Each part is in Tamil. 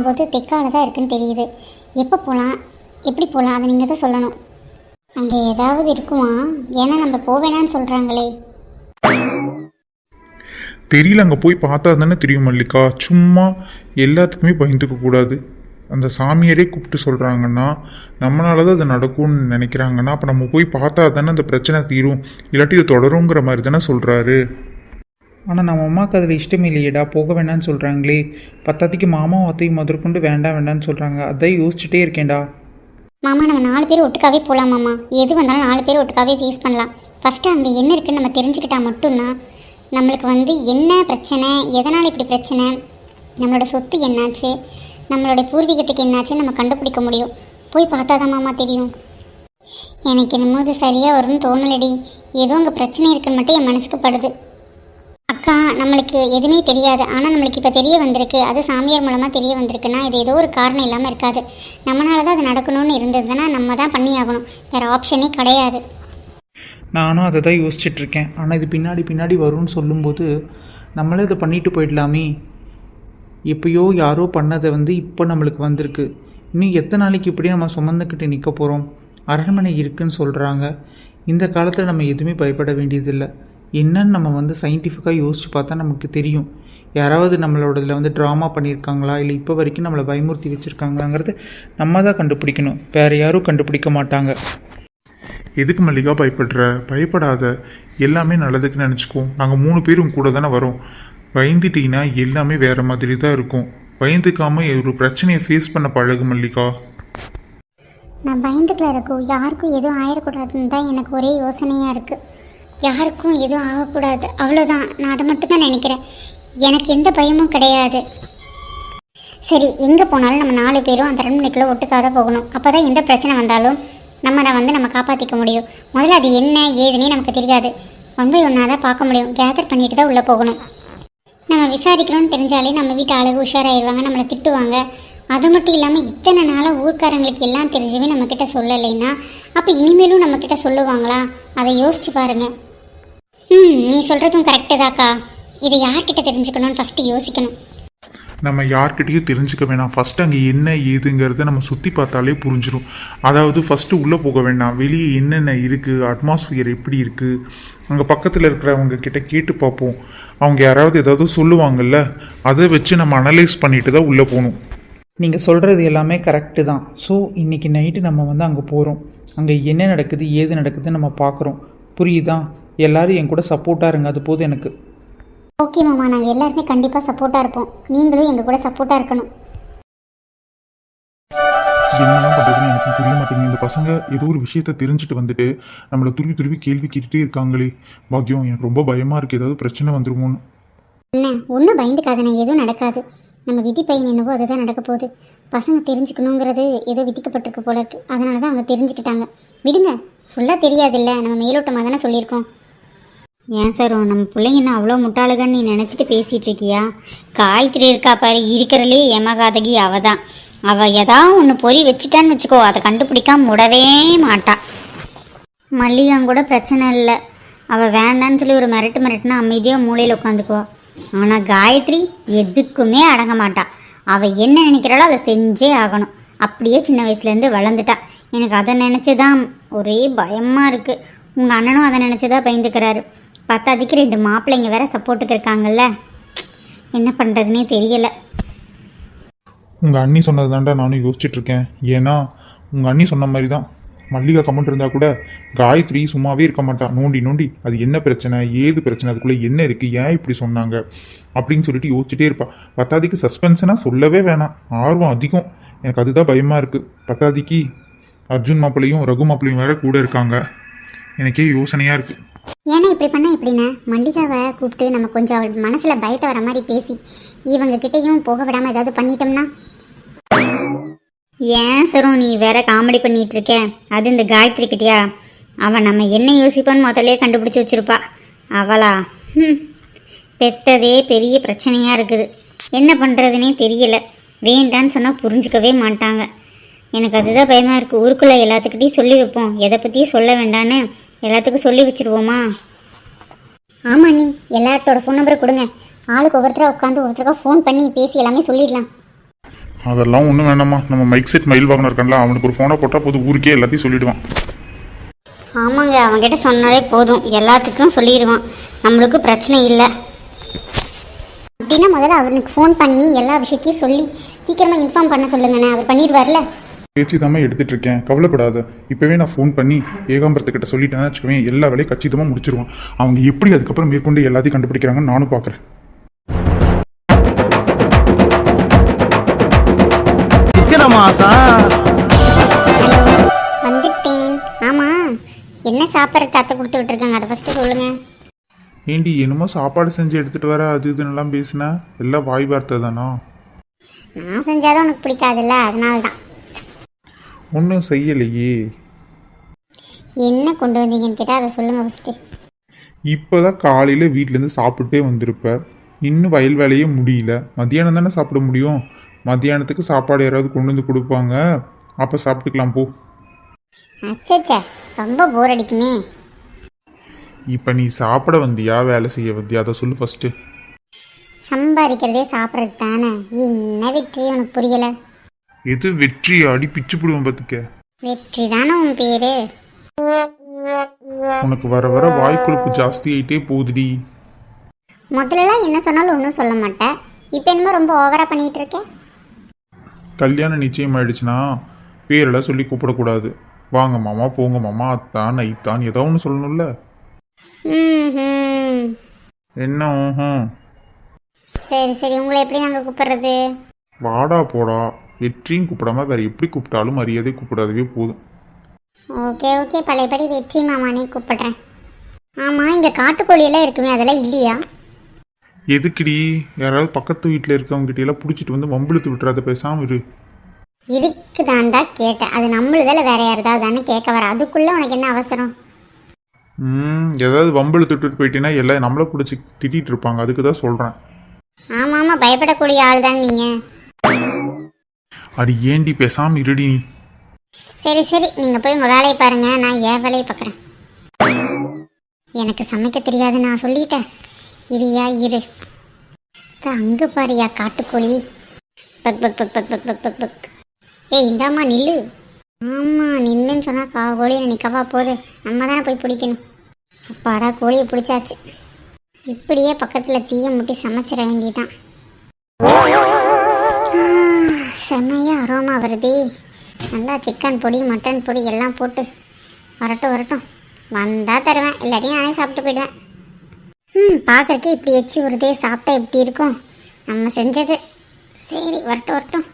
பேசினதை வச்சு பார்க்கும்போது தெற்கால தான் இருக்குன்னு தெரியுது. எப்போ போகலாம் எப்படி போகலாம் அதை நீங்கள் தான் சொல்லணும். அங்கே ஏதாவது இருக்குமா? ஏன்னா நம்ம போவேணான்னு சொல்கிறாங்களே தெரியல அங்கே போய் பார்த்தா தானே தெரியும் மல்லிகா. சும்மா எல்லாத்துக்குமே பயந்துக்க கூடாது. அந்த சாமியாரே கூப்பிட்டு சொல்கிறாங்கன்னா நம்மளால தான் அது நடக்கும்னு நினைக்கிறாங்கன்னா அப்போ நம்ம போய் பார்த்தா தானே அந்த பிரச்சனை தீரும். இல்லாட்டி இது தொடருங்கிற மாதிரி தானே சொல்கிறாரு ஆனால் நம்ம அம்மாவுக்கு அதில் இஷ்டம் இல்லையேடா போக வேண்டாம்னு சொல்கிறாங்களே பத்தாத்திக்கு மாமாவும் அத்தையும் முதற்கொண்டு வேண்டாம் வேண்டாம்னு சொல்கிறாங்க அதான் யோசிச்சுட்டே இருக்கேன்டா. மாமா நம்ம நாலு பேர் ஒட்டுக்காவே போகலாம் மாமா. எது வந்தாலும் நாலு பேர் ஒட்டுக்காவே ஃபேஸ் பண்ணலாம். ஃபஸ்ட்டு அங்கே என்ன இருக்குன்னு நம்ம தெரிஞ்சுக்கிட்டா மட்டும்தான் நம்மளுக்கு வந்து என்ன பிரச்சனை எதனால் இப்படி பிரச்சனை நம்மளோட சொத்து என்னாச்சு நம்மளோட பூர்வீகத்துக்கு என்னாச்சுன்னு நம்ம கண்டுபிடிக்க முடியும். போய் பார்த்தா தான் மாமா தெரியும். எனக்கு என்னமோ இது சரியாக வரும்னு தோணலடி. ஏதோ அங்கே பிரச்சனை இருக்குன்னு மட்டும் என் மனசுக்கு படுது. அக்கா நம்மளுக்கு எதுவுமே தெரியாது. ஆனால் நம்மளுக்கு இப்போ தெரிய வந்திருக்கு. அது சாமியார் மூலமாக தெரிய வந்திருக்குன்னா இது ஏதோ ஒரு காரணம் இல்லாமல் இருக்காது. நம்மளால தான் அது நடக்கணும்னு இருந்ததுன்னா நம்ம தான் பண்ணி ஆகணும் வேறு ஆப்ஷனே கிடையாது. நானும் அதை தான் யோசிச்சுட்ருக்கேன் ஆனால் இது பின்னாடி பின்னாடி வரும்னு சொல்லும்போது நம்மளே இதை பண்ணிட்டு போயிடலாமே. எப்பயோ யாரோ பண்ணதை வந்து இப்போ நம்மளுக்கு வந்திருக்கு. இன்னும் எத்தனை நாளைக்கு இப்படி நம்ம சுமந்துக்கிட்டு நிற்க போகிறோம் அரண்மனை இருக்குன்னு சொல்கிறாங்க இந்த காலத்தில் நம்ம எதுவுமே பயப்பட வேண்டியதில்லை. என்னன்னு நம்ம வந்து சயின்டிஃபிக்காக யோசித்து பார்த்தா நமக்கு தெரியும். யாராவது நம்மளோட இதில் வந்து ட்ராமா பண்ணியிருக்காங்களா? இல்லை இப்போ வரைக்கும் நம்மளை பயமுறுத்தி வச்சுருக்காங்களாங்கிறது நம்ம தான் கண்டுபிடிக்கணும். வேறு யாரும் கண்டுபிடிக்க மாட்டாங்க. எதுக்கு மல்லிகா பயப்படுற? பயப்படாத. எல்லாமே நல்லதுக்கு நினச்சிக்கோ நாங்கள் மூணு பேரும் கூட தானே வரோம். பயந்துட்டீங்கன்னா எல்லாமே வேற மாதிரி தான் இருக்கும். பயந்துக்காம ஒரு பிரச்சனையை ஃபேஸ் பண்ண பழகு மல்லிகா. நான் பயந்துக்கல இருக்கும் யாருக்கும் எதுவும் ஆயிடக்கூடாதுன்னு தான் எனக்கு ஒரே யோசனையாக இருக்குது யாருக்கும் எதுவும் ஆகக்கூடாது. அவ்வளோதான் நான் அதை மட்டும் தான் நினைக்கிறேன். எனக்கு எந்த பயமும் கிடையாது. சரி எங்கே போனாலும் நம்ம நாலு பேரும் அந்த அரண்மனைக்குள்ளே ஒட்டுக்காக தான் போகணும். அப்போ தான் எந்த பிரச்சனை வந்தாலும் நம்மளை வந்து நம்ம காப்பாற்றிக்க முடியும். முதல்ல அது என்ன ஏதுன்னே நமக்கு தெரியாது. ஒன் பை ஒன்னாக தான் பார்க்க முடியும். கேதர் பண்ணிட்டு தான் உள்ளே போகணும். நம்ம விசாரிக்கிறோன்னு தெரிஞ்சாலே நம்ம வீட்டு ஆளுக உஷாராயிருவாங்க நம்மளை திட்டுவாங்க. அது மட்டும் இல்லாமல் இத்தனை நாளாக ஊர்க்காரங்களுக்கு எல்லாம் தெரிஞ்சுமே நம்மக்கிட்ட சொல்லலைன்னா அப்போ இனிமேலும் நம்மக்கிட்ட சொல்லுவாங்களா? அதை யோசிச்சு பாருங்கள் ம் நீ சொல்கிறதும் கரெக்டு தாக்கா. இதை யார்கிட்ட தெரிஞ்சுக்கணும்னு ஃபஸ்ட்டு யோசிக்கணும். நம்ம யார்கிட்டயும் தெரிஞ்சுக்க வேணாம். ஃபர்ஸ்ட் அங்கே என்ன ஏதுங்கிறத நம்ம சுற்றி பார்த்தாலே புரிஞ்சிடும் அதாவது ஃபஸ்ட்டு உள்ளே போக வேண்டாம் வெளியே என்னென்ன இருக்குது அட்மாஸ்பியர் எப்படி இருக்குது அங்கே பக்கத்தில் இருக்கிறவங்க கிட்ட கேட்டு பார்ப்போம். அவங்க யாராவது ஏதாவது சொல்லுவாங்கல்ல அதை வச்சு நம்ம அனலைஸ் பண்ணிட்டு தான் உள்ளே போகணும். நீங்கள் சொல்கிறது எல்லாமே கரெக்டு தான். ஸோ இன்றைக்கி நைட்டு நம்ம வந்து அங்கே போகிறோம் அங்கே என்ன நடக்குது ஏது நடக்குதுன்னு நம்ம பார்க்குறோம். புரியுதா? எல்லாரும் என் கூட சப்போர்ட்டாக இருங்க அது போதும் எனக்கு. ஓகே மாமா. நாங்கள் எல்லாருமே கண்டிப்பாக சப்போர்ட்டாக இருப்போம். நீங்களும் எங்கள் கூட சப்போர்ட்டாக இருக்கணும். என்னதான் பண்ணுறதுன்னு எனக்கு புரிய மாட்டேங்குது. இந்த பசங்க ஏதோ ஒரு விஷயத்த தெரிஞ்சுட்டு வந்துட்டு நம்மளை துருவி துருவி கேள்வி கேட்டுட்டே இருக்காங்களே. பாக்கியம் எனக்கு ரொம்ப பயமாக இருக்குது ஏதாவது பிரச்சனை வந்துருமோன்னு. என்ன ஒன்றும் பயந்துக்காதண்ணே எதுவும் நடக்காது. நம்ம விதி பையன் என்னவோ அதுதான் நடக்க போகுது. பசங்க தெரிஞ்சுக்கணுங்கிறது ஏதோ விதிக்கப்பட்டிருக்கு போல இருக்கு. அதனால தான் அவங்க தெரிஞ்சுக்கிட்டாங்க. விடுங்க. ஃபுல்லாக தெரியாதுல்ல. நம்ம மேலோட்டமாக தானே சொல்லியிருக்கோம். ஏன் சார் நம்ம பிள்ளைங்க நான் அவ்வளோ முட்டாளுகன்னு நீ நினச்சிட்டு பேசிகிட்டு இருக்கியா காயத்ரி இருக்கா பாரு இருக்கிறலே ஏமகாதகி அவ தான். அவள் ஏதாவது ஒன்று பொறி வச்சுட்டான்னு வச்சுக்கோ அதை கண்டுபிடிக்காம முடவே மாட்டா. மல்லிகாங்க கூட பிரச்சனை இல்லை. அவள் வேண்டான்னு சொல்லி ஒரு மிரட்டு மிரட்டுனா அமைதியாக மூளையில் உட்காந்துக்குவா. ஆனால் காயத்ரி எதுக்குமே அடங்க மாட்டா. அவள் என்ன நினைக்கிறாளோ அதை செஞ்சே ஆகணும். அப்படியே சின்ன வயசுலேருந்து வளர்ந்துட்டா. எனக்கு அதை நினச்சி தான் ஒரே பயமாக இருக்குது உங்கள் அண்ணனும் அதை நினச்சி தான் பயந்துக்கிறாரு பத்தாதிக்கு ரெண்டு மாப்பிள்ளைங்க வேற சப்போர்ட்டுக்கு இருக்காங்கல்ல. என்ன பண்ணுறதுனே தெரியலை. உங்கள் அண்ணி சொன்னது தாண்டா நானும் யோசிச்சுட்ருக்கேன் ஏன்னா உங்கள் அண்ணி சொன்ன மாதிரி தான் மல்லிகா கமெண்ட் இருந்தால் கூட காயத்ரி சும்மாவே இருக்க மாட்டா. நோண்டி நோண்டி அது என்ன பிரச்சனை? ஏது பிரச்சனை? அதுக்குள்ளே என்ன இருக்குது ஏன் இப்படி சொன்னாங்க? அப்படின்னு சொல்லிட்டு யோசிச்சுட்டே இருப்பா. பத்தாதிக்கு சஸ்பென்ஷனாக சொல்லவே வேணாம். ஆர்வம் அதிகம். எனக்கு அதுதான் பயமாக இருக்குது பத்தாதிக்கு அர்ஜுன் மாப்பிள்ளையும் ரகு மாப்பிள்ளையும் வேற கூட இருக்காங்க. எனக்கே யோசனையாக இருக்குது ஏன்னா இப்படி பண்ணால் எப்படின்னா மல்லிகாவை கூப்பிட்டு நம்ம கொஞ்சம் அவள் மனசில் பயத்தை வர மாதிரி பேசி இவங்க கிட்டேயும் போக விடாமல் ஏதாவது பண்ணிட்டோம்னா? ஏன் சரோ நீ வேற காமெடி பண்ணிட்டு இருக்க? அது இந்த காயத்ரி கிட்டயா? அவன் நம்ம என்ன யோசிப்பான்னு முதல்ல கண்டுபிடிச்சி வச்சிருப்பா. அவளா? ம் பெத்ததே பெரிய பிரச்சனையாக இருக்குது. என்ன பண்ணுறதுனே தெரியல. வேண்டான்னு சொன்னால் புரிஞ்சுக்கவே மாட்டாங்க. எனக்கு அதுதான் பயமாக இருக்குது ஊருக்குள்ளே எல்லாத்துக்கிட்டையும் சொல்லி வைப்போம். எதை பற்றியும் சொல்ல வேண்டான்னு எல்லாத்துக்கும் சொல்லி வச்சிருவோமா? ஆமாம் அண்ணி. எல்லாத்தோட ஃபோன் நம்பரை கொடுங்க. ஆளுக்கு ஒவ்வொருத்தராக உட்காந்து ஒவ்வொருத்தருக்கா ஃபோன் பண்ணி பேசி எல்லாமே சொல்லிடலாம். அதெல்லாம் ஒன்றும் வேணாம்மா. நம்ம மைக் செட் மயில் வாங்கின இருக்கான்ல அவனுக்கு ஒரு ஃபோனை போட்டால் போது ஊருக்கே எல்லாத்தையும் சொல்லிடுவான். ஆமாங்க அவன்கிட்ட சொன்னாலே போதும். எல்லாத்துக்கும் சொல்லிடுவான். நம்மளுக்கு பிரச்சனை இல்லை. அப்படின்னா முதல்ல அவனுக்கு ஃபோன் பண்ணி எல்லா விஷயத்தையும் சொல்லி சீக்கிரமாக இன்ஃபார்ம் பண்ண சொல்லுங்கண்ணே. அவர் பண்ணிடுவார்ல. பேச்சு தாம எடுத்துட்டு இருக்கேன் கவலைப்படாத. இப்போவே நான் ஃபோன் பண்ணி ஏகாம்பரத்துக்கிட்ட சொல்லிட்டேன்னு வச்சுக்கோவேன் எல்லா வேலையும் கச்சிதமாக முடிச்சிருவான். அவங்க எப்படி அதுக்கப்புறம் மேற்கொண்டு எல்லாத்தையும் கண்டுபிடிக்கிறாங்கன்னு நானும் பார்க்குறேன் ஹலோ வந்துட்டேன். ஆமாம் என்ன சாப்பிட்றதுக்கு அத்தை கொடுத்து விட்டுருக்காங்க அதை ஃபஸ்ட்டு சொல்லுங்கள் ஏண்டி என்னமோ சாப்பாடு செஞ்சு எடுத்துட்டு வர அது இதுன்னெல்லாம் பேசினா? எல்லாம் வாய் வார்த்தை தானா? நான் செஞ்சாதான் உனக்கு பிடிக்காதுல்ல? அதனால தான் ஒன்றும் செய்யலையே. என்ன கொண்டு வந்தீங்கன்னு கேட்டால் அதை சொல்லுங்கள் ஃபஸ்ட்டு இப்போதான் காலையில் வீட்டிலேருந்து சாப்பிட்டே வந்திருப்ப இன்னும் வயல் வேலையே முடியல. மத்தியானம் தானே சாப்பிட முடியும்? மத்தியானத்துக்கு சாப்பாடு யாராவது கொண்டு வந்து கொடுப்பாங்க. அப்போ சாப்பிட்டுக்கலாம் போ. அச்சச்சா ரொம்ப போர் அடிக்குமே. இப்போ நீ சாப்பிட வந்தியா? வேலை செய்ய வந்தியா? அதை சொல்லு ஃபஸ்ட்டு சம்பாதிக்கிறதே சாப்பிட்றது தானே? என்ன வெற்றி உனக்கு புரியலை? எது வெற்றி அடி பிச்சு போடுவோம் பார்த்துக்க. வெற்றி தானே உன் பேர்? உனக்கு வர வர வாய் கொழுப்பு ஜாஸ்தி ஆயிட்டே போகுதுடி. முதல்லலாம் என்ன சொன்னாலும் ஒன்றும் சொல்ல மாட்டேன் இப்போ என்னமோ ரொம்ப ஓவராக பண்ணிகிட்டு இருக்கேன் கல்யாணம் நிச்சயம் ஆயிடுச்சுன்னா பேரெல்லாம் சொல்லி கூப்பிடக்கூடாது. வாங்க மாமா போங்க மாமா அத்தான் ஐத்தான் ஏதோ ஒன்று சொல்லணும்ல. ம் என்ன ஊஹும் சரி சரி உங்களை எப்படி நாங்கள் கூப்பிடுறது? வாடா போடா. வெற்றியும் கூப்பிடாம வேற எப்படி கூப்பிட்டாலும் மரியாதை கூப்பிடாதவே போதும். ஓகே ஓகே பழையபடி வெற்றி மாமானே கூப்பிடுறேன். ஆமாம் இங்கே காட்டுக்கோழியெல்லாம் இருக்குமே அதெல்லாம் இல்லையா? எதுக்குடி? யாராவது பக்கத்து வீட்டில் இருக்கவங்க கிட்ட எல்லாம் பிடிச்சிட்டு வந்து வம்பிழுத்து விட்டுறாத பேசாம இரு. இருக்குதான் தான் கேட்டேன். அது நம்மளுதில் வேற யாருதாவது தானே கேட்க வர. அதுக்குள்ளே உனக்கு என்ன அவசரம்? ம் ஏதாவது வம்பிழுத்துட்டு போயிட்டீங்கன்னா எல்லாம் நம்மளை பிடிச்சி திட்டிட்டு இருப்பாங்க. அதுக்கு தான் சொல்கிறேன் ஆமாம் ஆமாம் பயப்படக்கூடிய ஆள் தான் நீங்கள் அடி ஏண்டி பேசாம இருடி நீ. சரி சரி. நீங்கள் போய் உங்கள் வேலையை பாருங்கள் நான் என் வேலையை பார்க்குறேன். எனக்கு சமைக்க தெரியாது நான் சொல்லிட்டேன். இரியா இரு. அங்கே பாருயா காட்டுக்கோழி. பக் பக் பக் பக் பக் பக் பக் பக். ஏய் இந்தாம்மா நில்லு. ஆமாம் நின்றுன்னு சொன்னால் கா கோழியை நிற்கவா போகுது நம்ம தானே போய் பிடிக்கணும். அப்பாடா கோழியை பிடிச்சாச்சு. இப்படியே பக்கத்தில் தீய முட்டி சமைச்சிட வேண்டியதான் வருதே. நல்லா சிக்கன் பொடி மட்டன் பொடி எல்லாம் போட்டு வரட்டும் வரட்டும். வந்தால் தருவேன். இல்லாட்டி நானே சாப்பிட்டு போயிடுவேன். ம் பார்க்குறக்கே இப்படி எச்சி வருதே. சாப்பிட்டா எப்படி இருக்கும்? நம்ம செஞ்சது. சரி வரட்டும் வரட்டும்.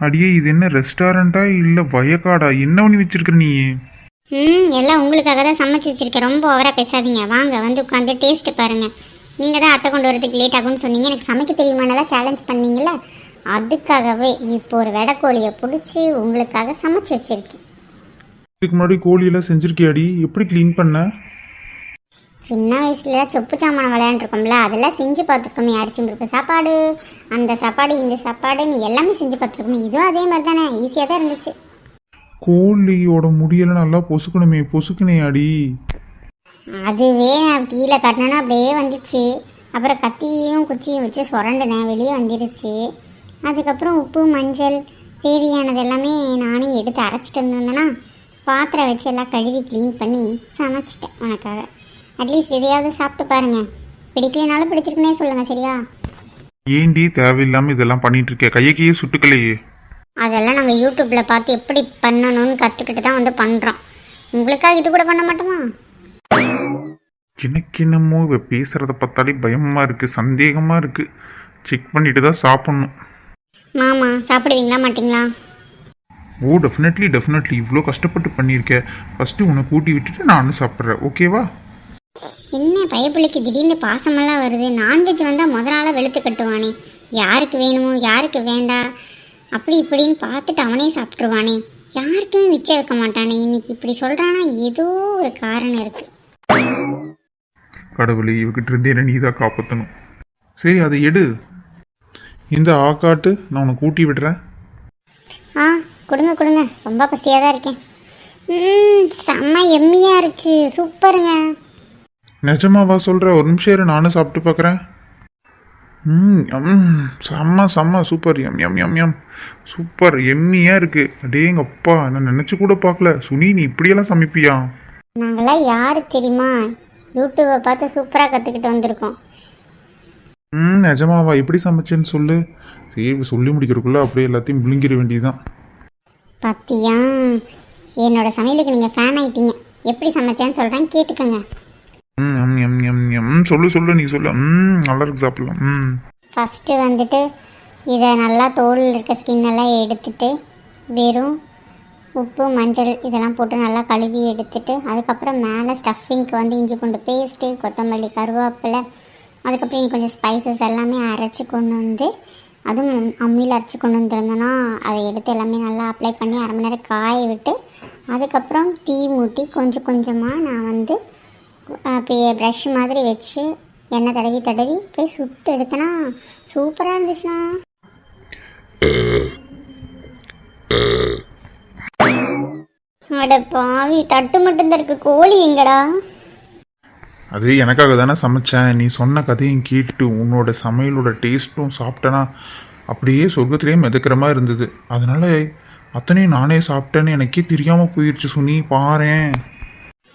அடியே இது என்ன ரெஸ்டாரண்டா இல்லை வயக்காடா? என்ன பண்ணி வச்சிருக்க நீ? ம் எல்லாம் உங்களுக்காக தான் சமைச்சு வச்சுருக்கேன். ரொம்ப ஓவராக பேசாதீங்க. வாங்க வந்து உட்காந்து டேஸ்ட்டு பாருங்கள் நீங்கள் தான் அத்தை கொண்டு வரதுக்கு லேட் ஆகும்னு சொன்னீங்க. எனக்கு சமைக்க தெரியுமானலாம் சேலஞ்ச் பண்ணீங்களா அதுக்காகவே இப்போ ஒரு வெடக்கோழியை பிடிச்சி உங்களுக்காக சமைச்சு வச்சுருக்கேன். இதுக்கு முன்னாடி கோழியெல்லாம் செஞ்சிருக்கியாடி? எப்படி க்ளீன் பண்ண? சின்ன வயசுல சொப்பு சாமான் விளையாண்டுருக்கோம்ல அதெல்லாம் செஞ்சு பார்த்துருக்கோமே அரிசி முறுக்கு சாப்பாடு அந்த சாப்பாடு இந்த சாப்பாடு நீ எல்லாமே செஞ்சு பார்த்துருக்கோமே இதுவும் அதே மாதிரி தானே ஈஸியாக தான் இருந்துச்சு. கோழியோட முடியெல்லாம் நல்லா பொசுக்கணுமே பொசுக்குனே அடி அதுவே நான் தீயில கட்டினேன்னா அப்படியே வந்துச்சு. அப்புறம் கத்தியும் குச்சியும் வச்சு சுரண்டினேன் வெளியே வந்துருச்சு. அதுக்கப்புறம் உப்பு மஞ்சள் தேவையானது எல்லாமே நானே எடுத்து அரைச்சிட்டு வந்திருந்தேன்னா பாத்திரம் வச்சு எல்லாம் கழுவி க்ளீன் பண்ணி சமைச்சிட்டேன் உனக்காக. அட்லீஸ்ட் எதையாவது சாப்பிட்டு பாருங்க. பிடிக்கலனாலும் பிடிச்சிருக்குனே சொல்லுங்கள் சரியா? ஏண்டி தேவையில்லாம இதெல்லாம் பண்ணிட்டு இருக்க? கையக்கையே சுட்டுக்கலையே. அதெல்லாம் நாங்கள் யூடியூப்பில் பார்த்து எப்படி பண்ணணும்னு கற்றுக்கிட்டு தான் வந்து பண்ணுறோம் உங்களுக்காக இது கூட பண்ண மாட்டோமா? எனக்கு என்னமோ இவ பேசுறத பார்த்தாலே பயமா இருக்கு சந்தேகமா இருக்கு. செக் பண்ணிட்டு தான் சாப்பிடணும். மாமா சாப்பிடுவீங்களா மாட்டிங்களா? ஓ டெஃபினெட்லி டெஃபினெட்லி இவ்வளோ கஷ்டப்பட்டு பண்ணியிருக்க. ஃபஸ்ட்டு உன்னை கூட்டி விட்டுட்டு நானும் சாப்பிட்றேன். ஓகேவா என்ன பயப்பிள்ளைக்கு திடீர்னு பாசமெல்லாம் வருது? நான்வெஜ் வந்தால் முத நாளாக வெளுத்து கட்டுவானே. யாருக்கு வேணுமோ யாருக்கு வேண்டாம் அப்படி இப்படின்னு பார்த்துட்டு அவனே சாப்பிட்ருவானே யாருக்குமே மிச்சம் வைக்க மாட்டானே. இன்னைக்கு இப்படி சொல்கிறானா ஏதோ ஒரு காரணம் இருக்குது கடவுளே இவகிட்ட இருந்து என்ன நீ தான் காப்பாற்றணும் சரி அதை எடு. இந்த ஆக்காட்டு நான் உன்னை கூட்டி விடுறேன். ஆ கொடுங்க கொடுங்க. ரொம்ப பசியாக தான் இருக்கேன். ம் செம்ம எம்மியாக இருக்குது சூப்பருங்க. நிஜமாவா சொல்கிற ஒரு நிமிஷம் இரு நானும் சாப்பிட்டு பார்க்குறேன். ம் ம், செம்ம செம்ம சூப்பர். எம் எம் எம் எம் சூப்பர் எம்மியாக இருக்குது அடேங்க அப்பா நான் நினச்சி கூட பார்க்கல. சுனி நீ இப்படியெல்லாம் சமைப்பியா? நாங்களாம் யார் தெரியுமா? யூடியூப்பை பார்த்து சூப்பராக கற்றுக்கிட்டு வந்திருக்கோம். ம் நிஜமாவா எப்படி சமைச்சேன்னு சொல்லு. சரி சொல்லி முடிக்கிறதுக்குள்ள அப்படியே எல்லாத்தையும் விழுங்கிட வேண்டியதுதான். பாத்தியா என்னோட சமையலுக்கு நீங்கள் ஃபேன் ஆயிட்டீங்க. எப்படி சமைச்சேன்னு சொல்கிறேன் கேட்டுக்கோங்க. ம் எம் எம் எம் எம் சொல்லு சொல்லு நீ சொல்லு. ம் நல்லா இருக்கு சாப்பிடலாம். ம். ஃபஸ்ட்டு வந்துட்டு இதை நல்லா தோலில் இருக்க ஸ்கின் எல்லாம் எடுத்துட்டு வெறும் உப்பு மஞ்சள் இதெல்லாம் போட்டு நல்லா கழுவி எடுத்துட்டு அதுக்கப்புறம் மேலே ஸ்டஃபிங்க்கு வந்து இஞ்சி பூண்டு பேஸ்ட்டு கொத்தமல்லி கருவேப்பிலை அதுக்கப்புறம் கொஞ்சம் ஸ்பைசஸ் எல்லாமே அரைச்சி கொண்டு வந்து அதுவும் அம்மியில் அரைச்சி கொண்டு வந்துருந்தோன்னா அதை எடுத்து எல்லாமே நல்லா அப்ளை பண்ணி அரை மணி நேரம் காய விட்டு அதுக்கப்புறம் தீ மூட்டி கொஞ்சம் கொஞ்சமாக நான் வந்து ப்ரஷ் மாதிரி வச்சு எண்ணெய் தடவி தடவி போய் சுட்டு எடுத்தேன்னா சூப்பராக இருந்துச்சுண்ணா. அட பாவி தட்டு மட்டும் தான் இருக்கு கோழி எங்கடா? அது எனக்காக தானே சமைச்சேன். நீ சொன்ன கதையும் கேட்டுட்டு உன்னோட சமையலோட டேஸ்ட்டும் சாப்பிட்டேன்னா அப்படியே சொர்க்கத்திலேயே மிதக்கிற மாதிரி இருந்தது. அதனால அத்தனையும் நானே சாப்பிட்டேன்னு எனக்கே தெரியாமல் போயிடுச்சு சுனி. பாறேன்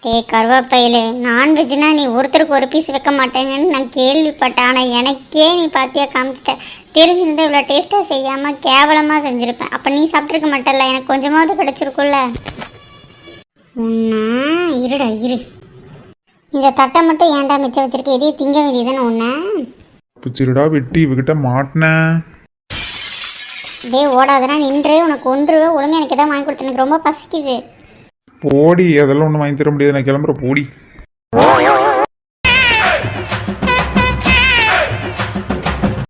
டே கருவேப்பையில நான்வெஜ்னா நீ ஒருத்தருக்கு ஒரு பீஸ் வைக்க மாட்டேங்கன்னு நான் கேள்விப்பட்டேன். ஆனால் எனக்கே நீ பார்த்தியா காமிச்சிட்ட. தெரிஞ்சிருந்தா இவ்வளோ டேஸ்ட்டாக செய்யாமல் கேவலமாக செஞ்சுருப்பேன். அப்போ நீ சாப்பிட்ருக்க மாட்டல எனக்கு கொஞ்சமாவது கிடச்சிருக்குல்ல உன்ன இருடா இரு. இந்த தட்டை மட்டும் ஏன்டா மிச்சம் வச்சிருக்க? எதையும் திங்க வேண்டியதானே உன்னை? பிச்சிருடா வெட்டி இவகிட்ட மாட்டினேன் டே ஓடாதனா நின்று உனக்கு ஒன்று ஒழுங்கா எனக்கு எதாவது வாங்கி கொடுத்து எனக்கு ரொம்ப பசிக்குது. போடி அதெல்லாம் ஒன்றும் வாங்கி தர முடியாது. நான் கிளம்புற போடி.